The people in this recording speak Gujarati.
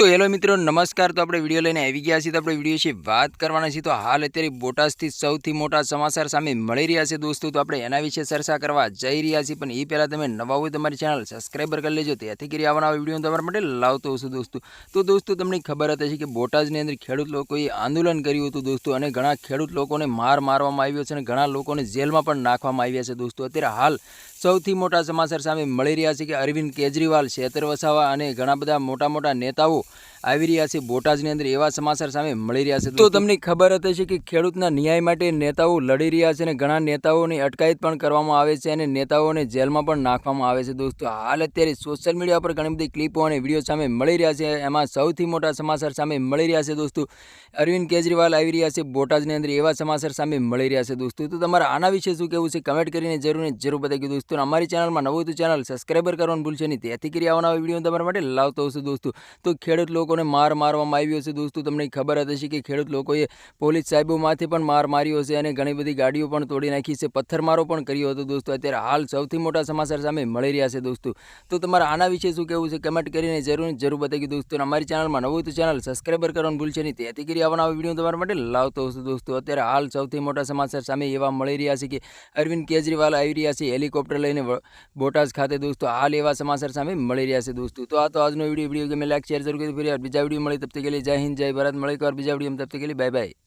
તો હેલો મિત્રો, નમસ્કાર. તો આપણે વીડિયો લઈને આવી ગયા છીએ. તો આપણે વીડિયો છે વાત કરવાના છીએ. તો હાલ અત્યારે બોટાદથી સૌથી મોટા સમાચાર સામે મળી રહ્યા છે દોસ્તો. તો આપણે એના વિશે ચર્ચા કરવા જઈ રહ્યા છીએ. પણ એ પહેલાં તમે નવા હોય તમારી ચેનલ સબસ્ક્રાઈબર કરી લેજો. ત્યાંથી કરી આવવાના વીડિયો તમારા માટે લાવતો હશું દોસ્તો. તો દોસ્તો, તમને ખબર હતી કે બોટાદની અંદર ખેડૂત લોકોએ આંદોલન કર્યું હતું દોસ્તો. અને ઘણા ખેડૂત લોકોને માર મારવામાં આવ્યો છે અને ઘણા લોકોને જેલમાં પણ નાખવામાં આવ્યા છે દોસ્તો. અત્યારે હાલ સૌથી મોટા સમાચાર સામે મળી રહ્યા છે કે અરવિંદ કેજરીવાલ, શેતર વસાવા અને ઘણા બધા મોટા મોટા નેતાઓ આવી રહ્યા છે. બોટાદની અંદર એવા સમાચાર સામે મળી રહ્યા છે. તો તમને ખબર હતી છે કે ખેડૂતના ન્યાય માટે નેતાઓ લડી રહ્યા છે અને ઘણા નેતાઓની અટકાયત પણ કરવામાં આવે છે અને નેતાઓને જેલમાં પણ નાખવામાં આવે છે. દોસ્તો હાલ અત્યારે સોશિયલ મીડિયા પર ઘણી બધી ક્લિપો અને વીડિયો સામે મળી રહ્યા છે. એમાં સૌથી મોટા સમાચાર સામે મળી રહ્યા છે દોસ્તો. અરવિંદ કેજરીવાલ આવી રહ્યા છે બોટાદની અંદર એવા સમાચાર સામે મળી રહ્યા છે દોસ્તો. તો તમારે આના વિશે શું કહેવું છે? કમેન્ટ કરીને જરૂર જરૂર બતાવી દોસ્તો. અમારી ચેનલમાં નવું તો ચેનલ સબસ્ક્રાઈબર કરવાનું ભૂલશે નહીં. તેથી કરી આવવાના વીડિયો તમારા માટે લાવતો હશે દોસ્તો. તો ખેડૂત લોકોને માર મારવામાં આવ્યો છે દોસ્તો, તમને ખબર હશે કે ખેડૂત લોકોએ પોલીસ સાહેબોમાંથી પણ માર માર્યો છે અને ઘણી બધી ગાડીઓ પણ તોડી નાખી છે, પથ્થરમારો પણ કર્યો હતો દોસ્તો. અત્યારે હાલ સૌથી મોટા સમાચાર સામે મળી રહ્યા છે દોસ્તો. તો તમારા આના વિશે શું કહેવું છે કમેન્ટ કરીને જરૂર જરૂર બતાવી દોસ્તો. અમારી ચેનલમાં નવું તો ચેનલ સબસ્ક્રાઈબર કરવાનું ભૂલશે નહીં. તેથી કરી આવવાના વીડિયો તમારા માટે લાવતો હશે દોસ્તો. અત્યારે હાલ સૌથી મોટા સમાચાર સામે એવા મળી રહ્યા છે કે અરવિંદ કેજરીવાલ આવી રહ્યા છે હેલિકોપ્ટર લઈને બોટાદ ખાતે દોસ્તો. હાલ એવા સમાચાર સામે મળી રહ્યા છે દોસ્તો. તો આ તો આજનો વીડિયો વીડિયો ગમે લાઈક, શેર જરૂર કરી ફરી બીજા વીડિયો મળી, તબ તક જય હિન્દ, જય ભારત મળી એક વાર બીજા વીડિયો તબ તક બાય બાય